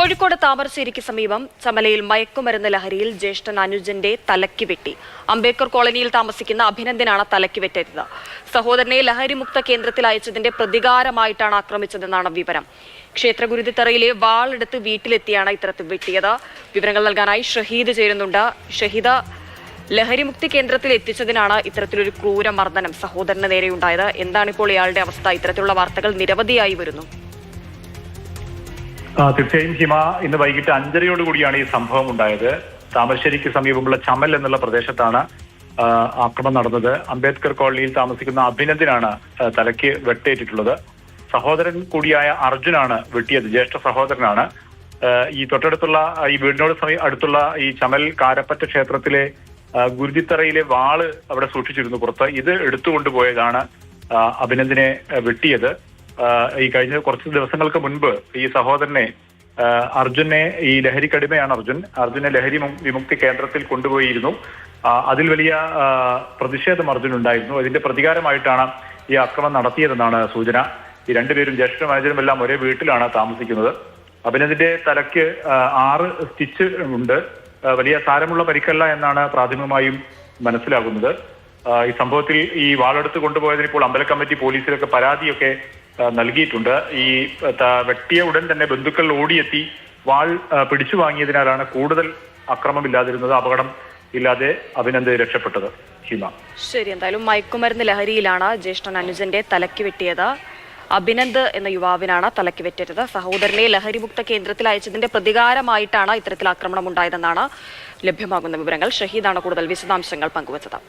കോഴിക്കോട് താമരശ്ശേരിക്ക് സമീപം ചമലയിൽ മയക്കുമരുന്ന് ലഹരിയിൽ ജ്യേഷ്ഠൻ അനുജന്റെ തലയ്ക്ക് വെട്ടി. അംബേദ്കർ കോളനിയിൽ താമസിക്കുന്ന അഭിനന്ദനാണ് തലയ്ക്ക് വെട്ടരുത് സഹോദരനെ ലഹരിമുക്ത കേന്ദ്രത്തിൽ അയച്ചതിന്റെ പ്രതികാരമായിട്ടാണ് ആക്രമിച്ചതെന്നാണ് വിവരം. ക്ഷേത്രഗുരുതിത്തറയിലെ വാളെടുത്ത് വീട്ടിലെത്തിയാണ് ഇത്തരത്തിൽ വെട്ടിയത്. വിവരങ്ങൾ നൽകാനായി ഷഹീദ് ചേരുന്നുണ്ട്. ഷഹീദ ലഹരിമുക്തി കേന്ദ്രത്തിൽ എത്തിച്ചതിനാണ് ഇത്തരത്തിലൊരു ക്രൂര മർദ്ദനം സഹോദരന് നേരെയുണ്ടായത്. എന്താണ് ഇപ്പോൾ ഇയാളുടെ അവസ്ഥ? ഇത്തരത്തിലുള്ള വാർത്തകൾ നിരവധിയായി വരുന്നു. തീർച്ചയായും ഹിമ ഇന്ന് വൈകിട്ട് അഞ്ചരയോട് കൂടിയാണ് ഈ സംഭവം ഉണ്ടായത്. താമരശ്ശേരിക്ക് സമീപമുള്ള ചമൽ എന്നുള്ള പ്രദേശത്താണ് ആക്രമണം നടന്നത്. അംബേദ്കർ കോളനിയിൽ താമസിക്കുന്ന അഭിനന്ദനാണ് തലയ്ക്ക് വെട്ടേറ്റിട്ടുള്ളത്. സഹോദരൻ കൂടിയായ അർജുനാണ് വെട്ടിയത് ജ്യേഷ്ഠ സഹോദരനാണ്. ഈ തൊട്ടടുത്തുള്ള ഈ വീടിനോട് സമീ- അടുത്തുള്ള ഈ ചമൽ കാരപ്പറ്റ ക്ഷേത്രത്തിലെ ഗുരുതിത്തറയിലെ വാൾ അവിടെ സൂക്ഷിച്ചിരുന്നു പുറത്ത്. ഇത് എടുത്തുകൊണ്ടുപോയതാണ് അഭിനന്ദിനെ വെട്ടിയത്. ഈ കഴിഞ്ഞ കുറച്ച് ദിവസങ്ങൾക്ക് മുൻപ് ഈ സഹോദരനെ അർജുനെ ഈ ലഹരിക്കടിമയാണ് അർജുൻ. അർജുനെ ലഹരി വിമുക്തി കേന്ദ്രത്തിൽ കൊണ്ടുപോയിരുന്നു. അതിൽ വലിയ പ്രതിഷേധം അർജുൻ ഉണ്ടായിരുന്നു. അതിന്റെ പ്രതികാരമായിട്ടാണ് ഈ ആക്രമണം നടത്തിയതെന്നാണ് സൂചന. ഈ രണ്ടുപേരും ജ്യേഷ്ഠ മാനേജറും എല്ലാം ഒരേ വീട്ടിലാണ് താമസിക്കുന്നത്. അഭിനന്ദിന്റെ തലയ്ക്ക് ആറ് സ്റ്റിച്ച് ഉണ്ട്. വലിയ സാരമുള്ള പരിക്കല്ല എന്നാണ് പ്രാഥമികമായും മനസ്സിലാകുന്നത്. ഈ സംഭവത്തിൽ ഈ വാളെടുത്ത് കൊണ്ടുപോയതിന് ഇപ്പോൾ അമ്പല കമ്മിറ്റി പോലീസിലൊക്കെ പരാതിയൊക്കെ നൽകിയിട്ടുണ്ട്. ഈ വെട്ടിയ ഉടൻ തന്നെ ബന്ധുക്കൾ ഓടിയെത്തി വാൾ പിടിച്ചു വാങ്ങിയതിനാലാണ് കൂടുതൽ അക്രമമില്ലാതിരുന്നത് അപകടം ഇല്ലാതെ അഭിനന്ദ് രക്ഷപ്പെട്ടത്. ഹിമ. ശരി എന്തായാലും മയക്കുമരുന്ന് ലഹരിയിലാണ് ജ്യേഷ്ഠൻ അനുജന്റെ തലയ്ക്ക് വെട്ടിയത്. അഭിനന്ദ് എന്ന യുവാവിനാണ് തലയ്ക്ക് വെറ്റരുത് സഹോദരനെ ലഹരിമുക്ത കേന്ദ്രത്തിൽ അയച്ചതിന്റെ പ്രതികാരമായിട്ടാണ് ഇത്തരത്തിൽ ആക്രമണം ഉണ്ടായതെന്നാണ് ലഭ്യമാകുന്ന വിവരങ്ങൾ. ഷഹീദാണ് കൂടുതൽ വിശദാംശങ്ങൾ പങ്കുവച്ചത്.